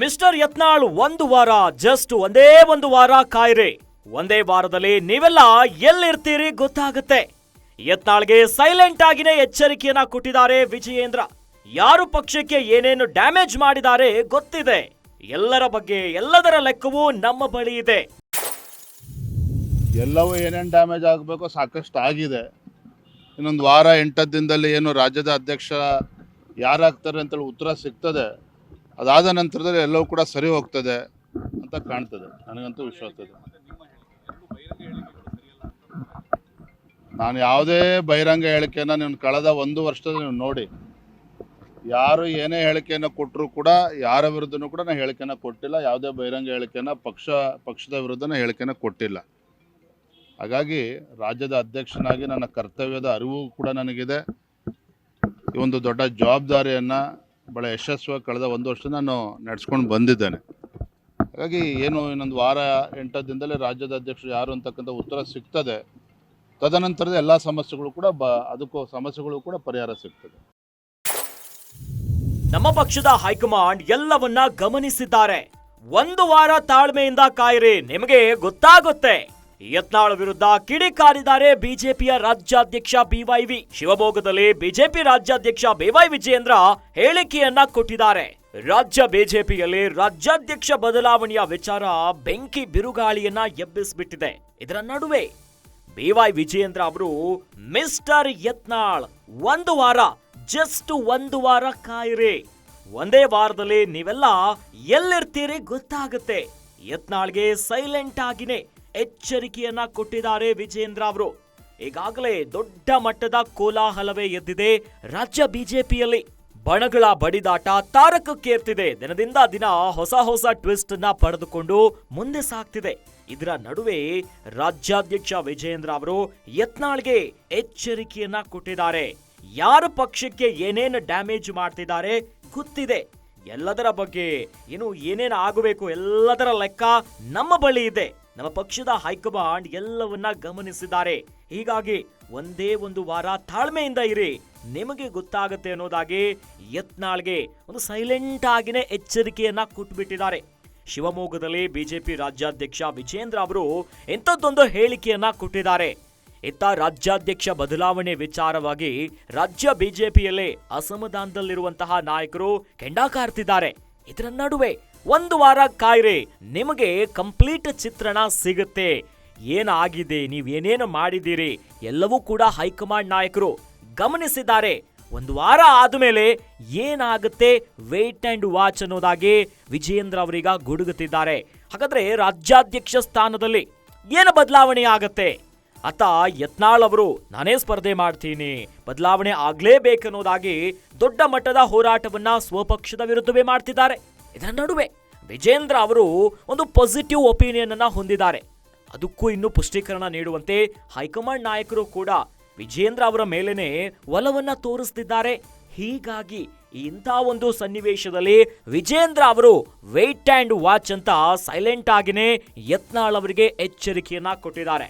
Mister Yatnal ಒಂದು ವಾರ, just ಒಂದೇ ಒಂದು ವಾರ ಕಾಯ್ರಿ. ಒಂದೇ ವಾರದಲ್ಲಿ ನೀವೆಲ್ಲ ಎಲ್ಲಿರ್ತೀರಿ ಗೊತ್ತಾಗುತ್ತೆ. ಯತ್ನಾಳ್ಗೆ ಸೈಲೆಂಟ್ ಆಗಿನೇ ಎಚ್ಚರಿಕೆಯನ್ನ ಕೊಟ್ಟಿದ್ದಾರೆ ವಿಜಯೇಂದ್ರ. ಯಾರು ಪಕ್ಷಕ್ಕೆ ಏನೇನು ಡ್ಯಾಮೇಜ್ ಮಾಡಿದ್ದಾರೆ ಗೊತ್ತಿದೆ. ಎಲ್ಲರ ಬಗ್ಗೆ, ಎಲ್ಲದರ ಲೆಕ್ಕವೂ ನಮ್ಮ ಬಳಿ ಇದೆ. ಎಲ್ಲವೂ ಏನೇನು ಡ್ಯಾಮೇಜ್ ಆಗಬೇಕು ಸಾಕಷ್ಟು ಆಗಿದೆ. ಇನ್ನೊಂದು ವಾರ ಎಂಟತ್ತು ದಿನದಲ್ಲಿ ಏನು ರಾಜ್ಯದ ಅಧ್ಯಕ್ಷ ಯಾರಾಗ್ತಾರೆ ಅಂತೇಳಿ ಉತ್ತರ ಸಿಗ್ತದೆ. ಅದಾದ ನಂತರದಲ್ಲಿ ಎಲ್ಲವೂ ಕೂಡ ಸರಿ ಹೋಗ್ತದೆ ಅಂತ ಕಾಣ್ತದೆ. ನನಗಂತೂ ವಿಶ್ವಾಸ ಇದೆ. ನಾನು ಯಾವುದೇ ಬಹಿರಂಗ ಹೇಳಿಕೆಯನ್ನು ನೀವು ಕಳೆದ ಒಂದು ವರ್ಷದಲ್ಲಿ ನೀವು ನೋಡಿ, ಯಾರು ಏನೇ ಹೇಳಿಕೆಯನ್ನು ಕೊಟ್ಟರೂ ಕೂಡ, ಯಾರ ವಿರುದ್ಧನೂ ಕೂಡ ನಾನು ಹೇಳಿಕೆಯನ್ನು ಕೊಟ್ಟಿಲ್ಲ. ಯಾವುದೇ ಬಹಿರಂಗ ಹೇಳಿಕೆಯನ್ನು ಪಕ್ಷ, ಪಕ್ಷದ ವಿರುದ್ಧನ ಹೇಳಿಕೆಯನ್ನು ಕೊಟ್ಟಿಲ್ಲ. ಹಾಗಾಗಿ ರಾಜ್ಯದ ಅಧ್ಯಕ್ಷನಾಗಿ ನನ್ನ ಕರ್ತವ್ಯದ ಅರಿವು ಕೂಡ ನನಗಿದೆ. ಈ ಒಂದು ದೊಡ್ಡ ಜವಾಬ್ದಾರಿಯನ್ನು ಭಾಳ ಯಶಸ್ವಿಯಾಗಿ ಕಳೆದ ಒಂದು ವರ್ಷ ನಾನು ನಡೆಸ್ಕೊಂಡು ಬಂದಿದ್ದೇನೆ. ಹಾಗಾಗಿ ಏನು ಇನ್ನೊಂದು ವಾರ ಎಂಟು ದಿನದಲ್ಲೇ ರಾಜ್ಯದ ಅಧ್ಯಕ್ಷರು ಯಾರು ಅಂತಕ್ಕಂಥ ಉತ್ತರ ಸಿಗ್ತದೆ. ತದನಂತರದ ಎಲ್ಲ ಸಮಸ್ಯೆಗಳು ಕೂಡ ಬ, ಅದಕ್ಕೂ ಸಮಸ್ಯೆಗಳು ಕೂಡ ಪರಿಹಾರ ಸಿಗ್ತದೆ. ನಮ್ಮ ಪಕ್ಷದ ಹೈಕಮಾಂಡ್ ಎಲ್ಲವನ್ನ ಗಮನಿಸಿದ್ದಾರೆ. ಒಂದು ವಾರ ತಾಳ್ಮೆಯಿಂದ ಕಾಯಿರಿ, ನಿಮಗೆ ಗೊತ್ತಾಗುತ್ತೆ. ಯತ್ನಾಳ್ ವಿರುದ್ಧ ಕಿಡಿಕಾರಿದ್ದಾರೆ ಬಿಜೆಪಿಯ ರಾಜ್ಯಾಧ್ಯಕ್ಷ ಬಿವೈವಿ ಶಿವಮೊಗ್ಗದಲ್ಲಿ ಬಿಜೆಪಿ ರಾಜ್ಯಾಧ್ಯಕ್ಷ ಬಿವೈ ವಿಜಯೇಂದ್ರ ಹೇಳಿಕೆಯನ್ನ ಕೊಟ್ಟಿದ್ದಾರೆ. ರಾಜ್ಯ ಬಿಜೆಪಿಯಲ್ಲಿ ರಾಜ್ಯಾಧ್ಯಕ್ಷ ಬದಲಾವಣೆಯ ವಿಚಾರ ಬೆಂಕಿ ಬಿರುಗಾಳಿಯನ್ನ ಎಬ್ಬಿಸ್ಬಿಟ್ಟಿದೆ. ಇದರ ನಡುವೆ ಬಿವೈ ವಿಜಯೇಂದ್ರ ಅವರು, ಮಿಸ್ಟರ್ ಯತ್ನಾಳ್, ಒಂದು ವಾರ, ಜಸ್ಟ್ ಒಂದು ವಾರ ಕಾಯಿರಿ. ಒಂದೇ ವಾರದಲ್ಲಿ ನೀವೆಲ್ಲ ಎಲ್ಲಿರ್ತೀರಿ ಗೊತ್ತಾಗುತ್ತೆ. ಯತ್ನಾಳ್ಗೆ ಸೈಲೆಂಟ್ ಆಗಿನೇ ಎಚ್ಚರಿಕೆಯನ್ನ ಕೊಟ್ಟಿದ್ದಾರೆ ವಿಜೇಂದ್ರ ಅವರು. ಈಗಾಗಲೇ ದೊಡ್ಡ ಮಟ್ಟದ ಕೋಲಾಹಲವೇ ಎದ್ದಿದೆ. ರಾಜ್ಯ ಬಿಜೆಪಿಯಲ್ಲಿ ಬಣಗಳ ಬಡಿದಾಟ ತಾರಕಕ್ಕೇರ್ತಿದೆ. ದಿನದಿಂದ ದಿನ ಹೊಸ ಹೊಸ ಟ್ವಿಸ್ಟ್ ಅನ್ನ ಪಡೆದುಕೊಂಡು ಮುಂದೆ ಸಾಗ್ತಿದೆ. ಇದರ ನಡುವೆ ರಾಜ್ಯಾಧ್ಯಕ್ಷ ವಿಜಯೇಂದ್ರ ಅವರು ಯತ್ನಾಳ್ಗೆ ಎಚ್ಚರಿಕೆಯನ್ನ ಕೊಟ್ಟಿದ್ದಾರೆ. ಯಾರು ಪಕ್ಷಕ್ಕೆ ಏನೇನು ಡ್ಯಾಮೇಜ್ ಮಾಡ್ತಿದ್ದಾರೆ ಗೊತ್ತಿದೆ. ಎಲ್ಲದರ ಬಗ್ಗೆ ಏನು ಏನೇನು ಆಗಬೇಕು ಎಲ್ಲದರ ಲೆಕ್ಕ ನಮ್ಮ ಬಳಿ ಇದೆ. ನಮ್ಮ ಪಕ್ಷದ ಹೈಕಮಾಂಡ್ ಎಲ್ಲವನ್ನ ಗಮನಿಸಿದ್ದಾರೆ. ಹೀಗಾಗಿ ಒಂದೇ ಒಂದು ವಾರ ತಾಳ್ಮೆಯಿಂದ ಇರಿ. ನಿಮಗೆ ಗೊತ್ತಾಗುತ್ತೆ ಅನ್ನೋದಾಗಿ ಯತ್ನಾಳ್ಗೆ ಒಂದು ಸೈಲೆಂಟ್ ಆಗಿನೇ ಎಚ್ಚರಿಕೆಯನ್ನ ಕೊಟ್ಬಿಟ್ಟಿದ್ದಾರೆ. ಶಿವಮೊಗ್ಗದಲ್ಲಿ ಬಿಜೆಪಿ ರಾಜ್ಯಾಧ್ಯಕ್ಷ ವಿಜೇಂದ್ರ ಅವರು ಎಂಥದ್ದೊಂದು ಹೇಳಿಕೆಯನ್ನ ಕೊಟ್ಟಿದ್ದಾರೆ. ಇತ್ತ ರಾಜ್ಯಾಧ್ಯಕ್ಷ ಬದಲಾವಣೆ ವಿಚಾರವಾಗಿ ರಾಜ್ಯ ಬಿಜೆಪಿಯಲ್ಲೇ ಅಸಮಾಧಾನದಲ್ಲಿರುವಂತಹ ನಾಯಕರು ಕೆಂಡಾಕಾರ್ತಿದ್ದಾರೆ. ಇದರ ನಡುವೆ ಒಂದು ವಾರ ಕಾಯ್ರಿ, ನಿಮಗೆ ಕಂಪ್ಲೀಟ್ ಚಿತ್ರಣ ಸಿಗುತ್ತೆ. ಏನಾಗಿದೆ, ನೀವೇನೇನು ಮಾಡಿದ್ದೀರಿ, ಎಲ್ಲವೂ ಕೂಡ ಹೈಕಮಾಂಡ್ ನಾಯಕರು ಗಮನಿಸಿದ್ದಾರೆ. ಒಂದು ವಾರ ಆದಮೇಲೆ ಏನಾಗುತ್ತೆ ವೇಟ್ ಅಂಡ್ ವಾಚ್ ಅನ್ನೋದಾಗಿ ವಿಜಯೇಂದ್ರ ಅವರೀಗ ಗುಡುಗುತ್ತಿದ್ದಾರೆ. ಹಾಗಾದ್ರೆ ರಾಜ್ಯಾಧ್ಯಕ್ಷ ಸ್ಥಾನದಲ್ಲಿ ಏನು ಬದಲಾವಣೆ ಆಗತ್ತೆ? ಅತ್ತ ಯತ್ನಾಳ್ ಅವರು, ನಾನೇ ಸ್ಪರ್ಧೆ ಮಾಡ್ತೀನಿ, ಬದಲಾವಣೆ ಆಗ್ಲೇಬೇಕನ್ನೋದಾಗಿ ದೊಡ್ಡ ಮಟ್ಟದ ಹೋರಾಟವನ್ನು ಸ್ವಪಕ್ಷದ ವಿರುದ್ಧವೇ ಮಾಡ್ತಿದ್ದಾರೆ. ಇದರ ನಡುವೆ ವಿಜೇಂದ್ರ ಅವರು ಒಂದು ಪಾಸಿಟಿವ್ ಒಪಿನಿಯನ್ ಅನ್ನ ಹೊಂದಿದ್ದಾರೆ. ಅದಕ್ಕೂ ಇನ್ನು ಪುಷ್ಟೀಕರಣ ನೀಡುವಂತೆ ಹೈಕಮಾಂಡ್ ನಾಯಕರು ಕೂಡ ವಿಜೇಂದ್ರ ಅವರ ಮೇಲೇನೆ ಒಲವನ್ನ ತೋರಿಸ್ತಿದ್ದಾರೆ. ಹೀಗಾಗಿ ಇಂಥ ಒಂದು ಸನ್ನಿವೇಶದಲ್ಲಿ ವಿಜೇಂದ್ರ ಅವರು ವೇಟ್ ಆ್ಯಂಡ್ ವಾಚ್ ಅಂತ ಸೈಲೆಂಟ್ ಆಗಿನೇ ಯತ್ನಾಳ್ ಅವರಿಗೆ ಎಚ್ಚರಿಕೆಯನ್ನ ಕೊಟ್ಟಿದ್ದಾರೆ.